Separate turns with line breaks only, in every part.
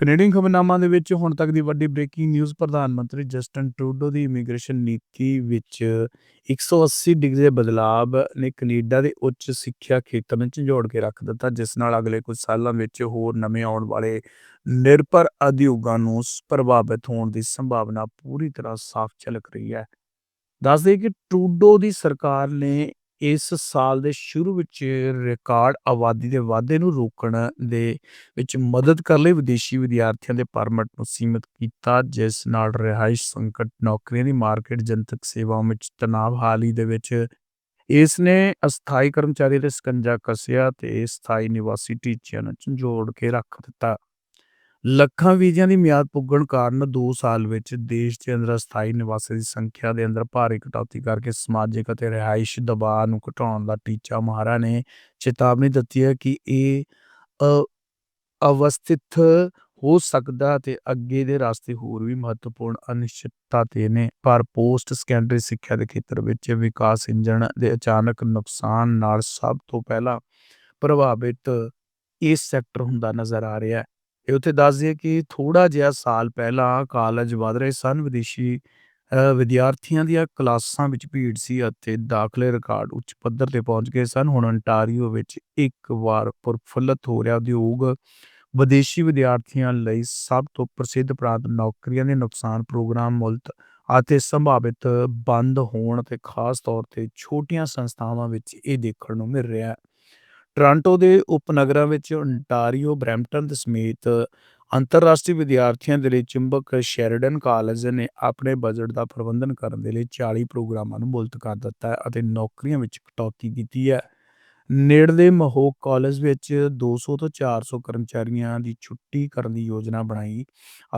Canadian ਖਬਰਨਾਮਾ ਦੇ ਵਿੱਚ ਹੁਣ ਤੱਕ ਦੀ ਵੱਡੀ ਬ੍ਰੇਕਿੰਗ ਨਿਊਜ਼ ਪ੍ਰਧਾਨ ਮੰਤਰੀ ਜਸਟਨ ਟਰੂਡੋ ਦੀ ਇਮੀਗ੍ਰੇਸ਼ਨ ਨੀਤੀ ਵਿੱਚ 180 ਡਿਗਰੀ ਦੇ ਬਦਲਾਅ ਨੇ ਕੈਨੇਡਾ ਦੇ ਉੱਚ ਸਿੱਖਿਆ ਖੇਤਰ ਨੂੰ ਝੰਜੋੜ ਕੇ ਰੱਖ ਦਿੱਤਾ, ਜਿਸ ਨਾਲ ਅਗਲੇ ਕੁਝ ਸਾਲਾਂ ਵਿੱਚ ਹੋਰ ਨਵੇਂ ਆਉਣ ਵਾਲੇ ਨਿਰਭਰ ਉਦਯੋਗਾਂ ਨੂੰ ਪ੍ਰਭਾਵਿਤ ਹੋਣ ਦੀ ਸੰਭਾਵਨਾ ਪੂਰੀ ਤਰ੍ਹਾਂ ਸਾਫ਼ ਝਲਕ ਰਹੀ ਹੈ। ਦੱਸ ਦਈਏ ਕਿ ਟਰੂਡੋ ਦੀ ਸਰਕਾਰ ਨੇ ਇਸ ਸਾਲ ਦੇ ਸ਼ੁਰੂ ਵਿੱਚ ਰਿਕਾਰਡ ਆਬਾਦੀ ਦੇ ਵਾਧੇ ਨੂੰ ਰੋਕਣ ਦੇ ਵਿੱਚ ਮਦਦ ਕਰਨ ਲਈ ਵਿਦੇਸ਼ੀ ਵਿਦਿਆਰਥੀਆਂ ਦੇ ਪਰਮਿਟ ਨੂੰ ਸੀਮਿਤ ਕੀਤਾ, ਜਿਸ ਨਾਲ ਰਿਹਾਇਸ਼ ਸੰਕਟ ਨੌਕਰੀਆਂ ਦੀ ਮਾਰਕੀਟ ਜਨਤਕ ਸੇਵਾਵਾਂ ਵਿੱਚ ਤਣਾਅ ਹਾਲ ਹੀ ਦੇ ਵਿੱਚ ਇਸ ਨੇ ਅਸਥਾਈ ਕਰਮਚਾਰੀ ਦੇ ਸਕੰਜਾ ਕੱਸਿਆ ਤੇ ਸਥਾਈ ਨਿਵਾਸੀ ਟੀਚਿਆਂ ਨੂੰ ਝੰਜੋੜ ਕੇ ਰੱਖ ਦਿੱਤਾ। ਲੱਖਾਂ ਵੀਜ਼ਿਆਂ ਦੀ ਮਿਆਦ ਪੁੱਗਣ ਕਾਰਨ 2 ਸਾਲ ਵਿੱਚ ਦੇਸ਼ ਦੇ ਅੰਦਰ ਅਸਥਾਈ ਨਿਵਾਸੀਆਂ ਦੀ ਸੰਖਿਆ ਦੇ ਅੰਦਰ ਭਾਰੀ ਕਟੌਤੀ ਕਰਕੇ ਸਮਾਜਿਕ ਅਤੇ ਰਿਹਾਇਸ਼ ਦਬਾਅ ਨੂੰ ਘਟਾਉਣ ਦਾ ਟੀਚਾ ਮਹਾਰਾ ਨੇ। ਚੇਤਾਵਨੀ ਦਿੱਤੀ ਹੈ ਕਿ ਇਹ ਅਵਸਥਿਤ ਹੋ ਸਕਦਾ ਤੇ ਅੱਗੇ ਦੇ ਰਸਤੇ ਹੋਰ ਵੀ ਮਹੱਤਵਪੂਰਨ ਅਨਿਸ਼ਚਿਤਤਾ ਤੇ ਨੇ। ਪਰ ਪੋਸਟ ਸੈਕੰਡਰੀ ਸਿੱਖਿਆ ਦੇ ਖੇਤਰ ਵਿੱਚ ਵਿਕਾਸ ਇੰਜਣ ਦੇ ਅਚਾਨਕ ਨੁਕਸਾਨ ਨਾਲ ਸਭ ਤੋਂ ਪਹਿਲਾਂ ਪ੍ਰਭਾਵਿਤ ਇਸ ਸੈਕਟਰ ਹੁੰਦਾ ਨਜ਼ਰ ਆ ਰਿਹਾ ਹੈ। ਇਹ ਉੱਥੇ ਦੱਸ ਦਈਏ ਕਿ ਥੋੜਾ ਜਿਹਾ ਸਾਲ ਪਹਿਲਾਂ ਕਾਲਜ ਵਧ ਰਹੇ ਸਨ ਵਿਦੇਸ਼ੀ ਅ, ਵਿਦਿਆਰਥੀਆਂ ਦੀਆਂ ਕਲਾਸਾਂ ਵਿੱਚ ਭੀੜ ਸੀ ਅਤੇ ਦਾਖਲੇ ਰਿਕਾਰਡ ਉੱਚ ਪੱਧਰ ਤੇ ਪਹੁੰਚ ਗਏ ਸਨ। ਹੁਣ ਅੰਟਾਰੀਓ ਵਿੱਚ ਇੱਕ ਵਾਰ ਪ੍ਰਫੁੱਲਤ ਹੋ ਰਿਹਾ ਉਦਯੋਗ ਵਿਦੇਸ਼ੀ ਵਿਦਿਆਰਥੀਆਂ ਲਈ ਸਭ ਤੋਂ ਪ੍ਰਸਿੱਧ ਪ੍ਰਾਂਤ ਨੌਕਰੀਆਂ ਦੇ ਨੁਕਸਾਨ ਪ੍ਰੋਗਰਾਮ ਮੁਲਤ ਅਤੇ ਸੰਭਾਵਿਤ ਬੰਦ ਹੋਣ ਤੇ ਖਾਸ ਤੌਰ ਤੇ ਛੋਟੀਆਂ ਸੰਸਥਾਵਾਂ ਵਿੱਚ ਇਹ ਦੇਖਣ ਨੂੰ ਮਿਲ ਰਿਹਾ ਹੈ। ਟੋਰਾਂਟੋ ਦੇ ਉਪਨਗਰਾਂ ਵਿੱਚ ontario ਬਰੈਂਪਟਨ ਸਮੇਤ ਅੰਤਰਰਾਸ਼ਟਰੀ ਵਿਦਿਆਰਥੀਆਂ ਦੇ ਲਈ ਚੁੰਬਕ ਸ਼ੈਰਿਡਨ ਕਾਲਜ ਨੇ ਆਪਣੇ ਬਜਟ ਦਾ ਪ੍ਰਬੰਧਨ ਕਰਨ ਦੇ ਲਈ 40 ਪ੍ਰੋਗਰਾਮਾਂ ਨੂੰ ਮੁਲਤ ਕਰ ਦਿੱਤਾ ਅਤੇ ਨੌਕਰੀਆਂ ਵਿੱਚ ਕਟੌਤੀ ਕੀਤੀ ਹੈ। ਨੇੜਲੇ ਮਹੋਕ ਕਾਲਜ ਵਿੱਚ 200 ਤੋਂ 400 ਕਰਮਚਾਰੀਆਂ ਦੀ ਛੁੱਟੀ ਕਰਨ ਦੀ ਯੋਜਨਾ ਬਣਾਈ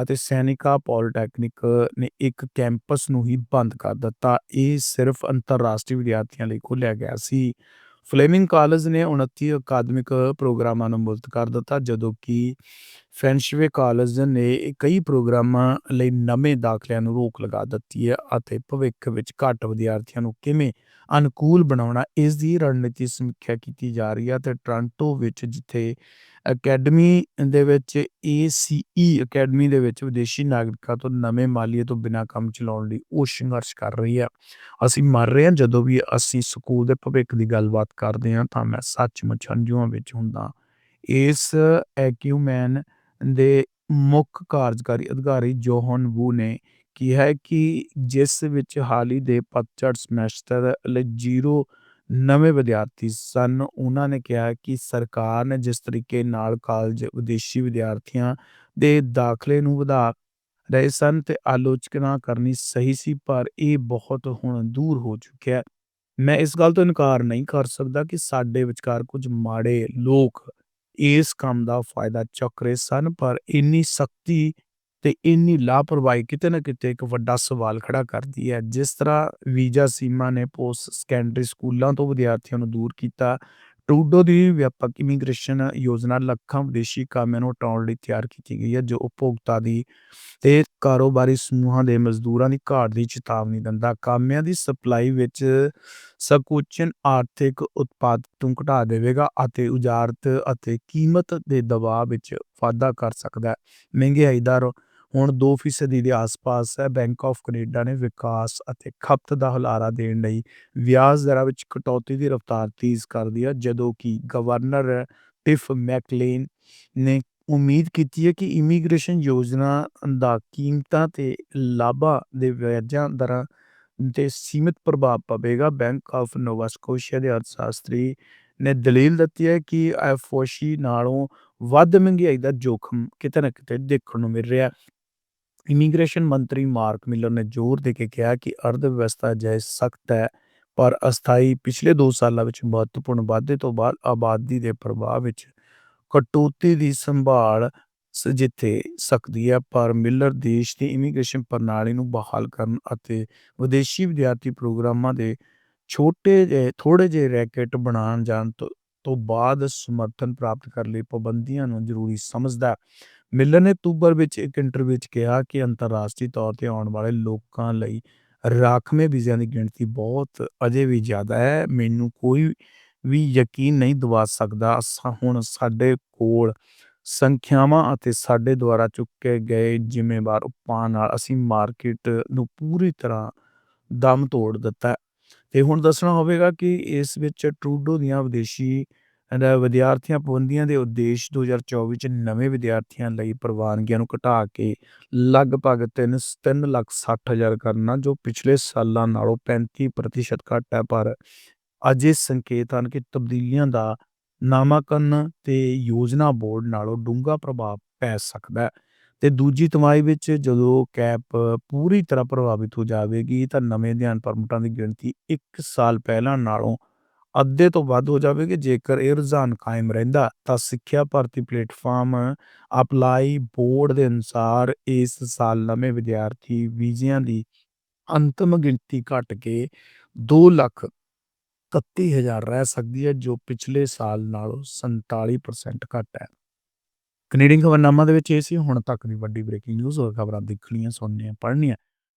ਅਤੇ ਸੈਨਿਕਾ ਪੋਲੀਟੈਕਨਿਕ ਨੇ ਇੱਕ ਕੈਂਪਸ ਨੂੰ ਹੀ ਬੰਦ ਕਰ ਦਿੱਤਾ। ਇਹ ਸਿਰਫ ਅੰਤਰਰਾਸ਼ਟਰੀ ਵਿਦਿਆਰਥੀਆਂ ਲਈ ਖੋਲ੍ਹਿਆ ਗਿਆ ਸੀ। ਫਲੇਮਿੰਗ ਕਾਲਜ ਨੇ 29 ਅਕਾਦਮਿਕ ਪ੍ਰੋਗਰਾਮਾਂ ਨੂੰ ਮੁਲਤ ਕਰ ਦਿੱਤਾ, ਜਦੋਂ ਕਿ ਫੈਨਸ਼ਵੇ ਕਾਲਜ ਨੇ ਕਈ ਪ੍ਰੋਗਰਾਮਾਂ ਲਈ ਨਵੇਂ ਦਾਖਲਿਆਂ ਨੂੰ ਰੋਕ ਲਗਾ ਦਿੱਤੀ ਹੈ ਅਤੇ ਭਵਿੱਖ ਵਿੱਚ ਘੱਟ ਵਿਦਿਆਰਥੀਆਂ ਨੂੰ ਕਿਵੇਂ ਅਨੁਕੂਲ ਬਣਾਉਣਾ, ਇਸ ਦੀ ਰਣਨੀਤੀ ਸਮੀਖਿਆ ਕੀਤੀ ਜਾ ਰਹੀ ਹੈ ਤੇ ਟੋਰਾਂਟੋ ਵਿੱਚ ਜਿੱਥੇ ਅਕੈਡਮੀ ਦੇ ਵਿੱਚ ACE ਅਕੈਡਮੀ ਦੇ ਵਿੱਚ ਵਿਦੇਸ਼ੀ ਨਾਗਰਿਕਾਂ ਤੋਂ ਨਵੇਂ ਮਾਲੀਏ ਤੋਂ ਬਿਨਾਂ ਕੰਮ ਚਲਾਉਣ ਲਈ ਉਹ ਸੰਘਰਸ਼ ਕਰ ਰਹੀ ਹੈ ਅਸੀਂ ਮਰ ਰਹੇ ਹਾਂ, ਜਦੋਂ ਵੀ ਅਸੀਂ ਸਕੂਲ ਦੇ ਭਵਿੱਖ ਦੀ ਗੱਲਬਾਤ ਕਰਦੇ ਹਾਂ ਤਾਂ ਮੈਂ ਸੱਚਮੁੱਚ ਹੰਝੂਆਂ ਵਿੱਚ ਹੁੰਦਾ ਇਸ ਐਕਿਊਮੈਨ ਦੇ ਮੁੱਖ ਕਾਰਜਕਾਰੀ ਅਧਿਕਾਰੀ ਜੋਹਨ ਵੂ ਨੇ ਕਿਹਾ ਹੈ ਕਿ ਜਿਸ ਵਿੱਚ ਹਾਲ ਹੀ ਦੇ ਪਤਝੜ ਸਮੈਸਟਰ ਲਈ ਜ਼ੀਰੋ ਨਵੇਂ ਵਿਦਿਆਰਥੀ ਸਨ, ਉਹਨਾਂ ਨੇ ਕਿਹਾ ਕਿ ਸਰਕਾਰ ਨੇ ਜਿਸ ਤਰੀਕੇ ਨਾਲ ਕਾਲਜ ਵਿਦੇਸ਼ੀ ਵਿਦਿਆਰਥੀਆਂ ਦੇ ਦਾਖਲੇ ਨੂੰ ਵਧਾ ਰਹੇ ਸਨ ਤੇ ਆਲੋਚਨਾ ਕਰਨੀ ਸਹੀ ਸੀ, ਪਰ ਇਹ ਬਹੁਤ ਹੁਣ ਦੂਰ ਹੋ ਚੁੱਕਿਆ ਹੈ। ਮੈਂ ਇਸ ਗੱਲ ਤੋਂ ਇਨਕਾਰ ਨਹੀਂ ਕਰ ਸਕਦਾ ਕਿ ਸਾਡੇ ਵਿਚਕਾਰ ਕੁਝ ਮਾੜੇ ਲੋਕ ਇਸ ਕੰਮ ਦਾ ਫਾਇਦਾ ਚੁੱਕ ਰਹੇ ਸਨ, ਪਰ ਇੰਨੀ ਸਖਤੀ ਤੇ ਇੰਨੀ ਲਾਪਰਵਾਹੀ ਕਿਤੇ ਨਾ ਕਿਤੇ ਇੱਕ ਵੱਡਾ ਸਵਾਲ ਖੜਾ ਕਰਦੀ ਹੈ। ਜਿਸ ਤਰ੍ਹਾਂ ਵੀਜ਼ਾ ਸੀਮਾ ਨੇ ਪੋਸਟ ਸੈਕੰਡਰੀ ਸਕੂਲਾਂ ਤੋਂ ਵਿਦਿਆਰਥੀਆਂ ਨੂੰ ਦੂਰ ਕੀਤਾ। ਟਰੂਡੋ ਦੀ ਵਿਆਪਕ ਇਮੀਗ੍ਰੇਸ਼ਨ ਯੋਜਨਾ ਲੱਖਾਂ ਵਿਦੇਸ਼ੀ ਕਾਮਿਆਂ ਨੂੰ ਹਟਾਉਣ ਲਈ ਤਿਆਰ ਕੀਤੀ ਗਈ ਹੈ, ਜੋ ਉਪਭੋਗਤਾ ਦੀ ਤੇ ਕਾਰੋਬਾਰੀ ਸਮੂਹਾਂ ਦੇ ਮਜ਼ਦੂਰਾਂ ਦੀ ਘਾਟ ਦੀ ਚੇਤਾਵਨੀ ਦਿੰਦਾ। ਕਾਮਿਆਂ ਦੀ ਸਪਲਾਈ ਵਿੱਚ ਸੰਕੁਚਨ ਆਰਥਿਕ ਉਤਪਾਦ ਨੂੰ ਘਟਾ ਦੇਵੇਗਾ ਅਤੇ ਉਜਾਰਤ ਅਤੇ ਕੀਮਤ ਦੇ ਦਬਾਅ ਵਿੱਚ ਵਾਧਾ ਕਰ ਸਕਦਾ ਹੈ। ਮਹਿੰਗਾਈ ਦਾ ਹੁਣ 2% ਦੇ ਆਸ-ਪਾਸ ਹੈ ਬੈਂਕ ਆਫ ਕੈਨੇਡਾ ਨੇ ਵਿਕਾਸ ਅਤੇ ਖਪਤ ਦਾ ਹੁਲਾਰਾ ਦੇਣ ਲਈ ਵਿਆਜ ਦਰਾਂ ਵਿੱਚ ਕਟੌਤੀ ਦੀ ਰਫ਼ਤਾਰ ਤੇਜ਼ ਕਰ ਦਿੱਤੀ ਹੈ, ਜਦੋਂ ਕਿ ਗਵਰਨਰ ਟਿਫ ਮੈਕਲੇਨ ਨੇ ਉਮੀਦ ਕੀਤੀ ਹੈ ਕਿ ਇਮੀਗ੍ਰੇਸ਼ਨ ਯੋਜਨਾ ਦਾ ਕੀਮਤਾਂ ਤੇ ਲਾਭਾਂ ਦੇ ਵਿਆਜਾਂ ਦਰਾਂ ਤੇ ਸੀਮਿਤ ਪ੍ਰਭਾਵ ਪਵੇਗਾ। ਬੈਂਕ ਆਫ ਨੋਵਾ ਸਕੋਸ਼ੀਆ ਦੇ ਅਰਥਸ਼ਾਸਤਰੀ ਨੇ ਦਲੀਲ ਦਿੱਤੀ ਹੈ ਕਿ ਐਫਓਸ਼ੀ ਨਾਲੋਂ ਵੱਧ ਮਹਿੰਗਾਈ ਦਾ ਜੋਖਮ ਕਿਤੇ ਨਾ ਕਿਤੇ ਦੇਖਣ ਨੂੰ ਮਿਲ ਰਿਹਾ ਹੈ। ਇਮੀਗ੍ਰੇਸ਼ਨ ਮੰਤਰੀ ਮਾਰਕ ਮਿਲਰ ਨੇ ਜ਼ੋਰ ਦੇ ਕੇ ਕਿਹਾ ਕਿ ਅਰਥ ਵਿਵਸਥਾ ਜੈ ਸਖਤ ਹੈ, ਪਰ ਅਸਥਾਈ ਪਿਛਲੇ 2 ਸਾਲਾਂ ਵਿੱਚ ਮਹੱਤਵਪੂਰਨ ਵਾਧੇ ਤੋਂ ਬਾਅਦ ਆਬਾਦੀ ਦੇ ਪ੍ਰਭਾਵ ਵਿੱਚ ਕਟੌਤੀ ਦੀ ਸੰਭਾਲ ਜਿੱਥੇ ਸਕਦੀ ਹੈ, ਪਰ ਮਿਲਰ ਦੇਸ਼ ਦੀ ਇਮੀਗ੍ਰੇਸ਼ਨ ਪ੍ਰਣਾਲੀ ਨੂੰ ਬਹਾਲ ਕਰਨ ਅਤੇ ਵਿਦੇਸ਼ੀ ਵਿਦਿਆਰਥੀ ਪ੍ਰੋਗਰਾਮਾਂ ਦੇ ਛੋਟੇ ਜਿਹੇ ਥੋੜੇ ਜਿਹੇ ਰੈਕੇਟ ਬਣਾਉਣ ਜਾਣ ਤੋਂ ਤੋਂ ਬਾਅਦ ਸਮਰਥਨ ਪ੍ਰਾਪਤ ਕਰਨ ਲਈ ਪਾਬੰਦੀਆਂ ਨੂੰ ਜ਼ਰੂਰੀ ਸਮਝਦਾ ਮਿਲਰ ਨੇ ਅਕਤੂਬਰ ਵਿੱਚ ਇੱਕ ਇੰਟਰਵਿਊ ਵਿੱਚ ਕਿਹਾ ਕਿ ਅੰਤਰਰਾਸ਼ਟਰੀ ਤੌਰ ਤੇ ਆਉਣ ਵਾਲੇ ਲੋਕਾਂ ਲਈ ਰਾਖਵੇਂ ਵੀਜ਼ਿਆਂ ਦੀ ਗਿਣਤੀ ਬਹੁਤ ਅਜੇ ਵੀ ਜ਼ਿਆਦਾ ਹੈ। ਮੈਨੂੰ ਕੋਈ ਵੀ ਯਕੀਨ ਨਹੀਂ ਦਿਵਾ ਸਕਦਾ। ਅਸਾਂ ਹੁਣ ਸਾਡੇ ਕੋਲ ਸੰਖਿਆਵਾਂ ਅਤੇ ਸਾਡੇ ਦੁਆਰਾ ਚੁੱਕੇ ਗਏ ਜ਼ਿੰਮੇਵਾਰ ਉਪਾਅ ਨਾਲ ਅਸੀਂ ਮਾਰਕੀਟ ਨੂੰ ਪੂਰੀ ਤਰ੍ਹਾਂ ਦਮ ਤੋੜ ਦਿੱਤਾ ਹੈ। ਤੇ ਹੁਣ ਦੱਸਣਾ ਹੋਵੇਗਾ ਕਿ ਇਸ ਵਿੱਚ ਟਰੂਡੋ ਦੀਆਂ ਵਿਦੇਸ਼ੀ ਵਿਦਿਆਰਥੀਆਂ ਪਾਬੰਦੀਆਂ ਦੇ ਉਦੇਸ਼ 2024 ਚ ਨਵੇਂ ਵਿਦਿਆਰਥੀਆਂ ਲਈ ਪ੍ਰਵਾਨਗੀਆਂ ਨੂੰ ਘਟਾ ਕੇ ਲਗਭਗ 3 3 ਲੱਖ 60 ਹਜ਼ਾਰ ਕਰਨਾ, ਜੋ ਪਿਛਲੇ ਸਾਲਾਂ ਨਾਲੋਂ 35% ਘੱਟ ਹੈ। ਪਰ ਅਜੇ ਸੰਕੇਤ ਹਨ ਕਿ ਤਬਦੀਲੀਆਂ ਦਾ ਨਾਮਾਕਰਨ ਤੇ ਯੋਜਨਾ ਬੋਰਡ ਨਾਲੋਂ ਡੂੰਘਾ ਪ੍ਰਭਾਵ ਪੈ ਸਕਦਾ ਹੈ। ਤੇ ਦੂਜੀ ਤਿਮਾਹੀ ਵਿੱਚ ਜਦੋਂ ਕੈਪ ਪੂਰੀ ਤਰ੍ਹਾਂ ਪ੍ਰਭਾਵਿਤ ਹੋ ਜਾਵੇਗੀ, ਤਾਂ ਨਵੇਂ ਅਧਿਐਨ ਪਰਮਿਟਾਂ ਦੀ ਗਿਣਤੀ 1 ਸਾਲ ਪਹਿਲਾਂ ਨਾਲੋਂ ਅੱਧੇ ਤੋਂ ਵੱਧ ਹੋ ਜਾਵੇਗੀ, ਜੇਕਰ ਇਹ ਰੁਝਾਨ ਕਾਇਮ ਰਹਿੰਦਾ ਤਾਂ ਸਿੱਖਿਆ ਭਰਤੀ ਪਲੇਟਫਾਰਮ ਅਪਲਾਈ ਬੋਰਡ ਦੇ ਅਨੁਸਾਰ ਇਸ ਸਾਲ ਨਵੇਂ ਵਿਦਿਆਰਥੀ ਵੀਜ਼ਿਆਂ ਦੀ ਅੰਤਮ ਗਿਣਤੀ ਘਟ ਕੇ 2 ਲੱਖ 31000 ਰਹਿ ਸਕਦੀ ਹੈ, ਜੋ ਪਿਛਲੇ ਸਾਲ ਨਾਲੋਂ 47% ਘੱਟ ਹੈ। ਕੈਨੇਡੀਅਨ ਖਬਰਨਾਮਾ ਦੇ ਵਿੱਚ ਇਹ ਸੀ, ਹੁਣ ਤੱਕ ਦੀ ਵੱਡੀ ਬ੍ਰੇਕਿੰਗ ਨਿਊਜ਼ ਹੋਰ ਖਬਰਾਂ ਦੇਖਣੀਆਂ, ਸੁਣਨੀਆਂ, ਪੜ੍ਹਨੀਆਂ,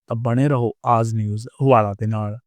ਤਾਂ ਬਣੇ ਰਹੋ ਆਜ ਨਿਊਜ਼, ਹਵਾਲਾ ਦੇ ਨਾਲ।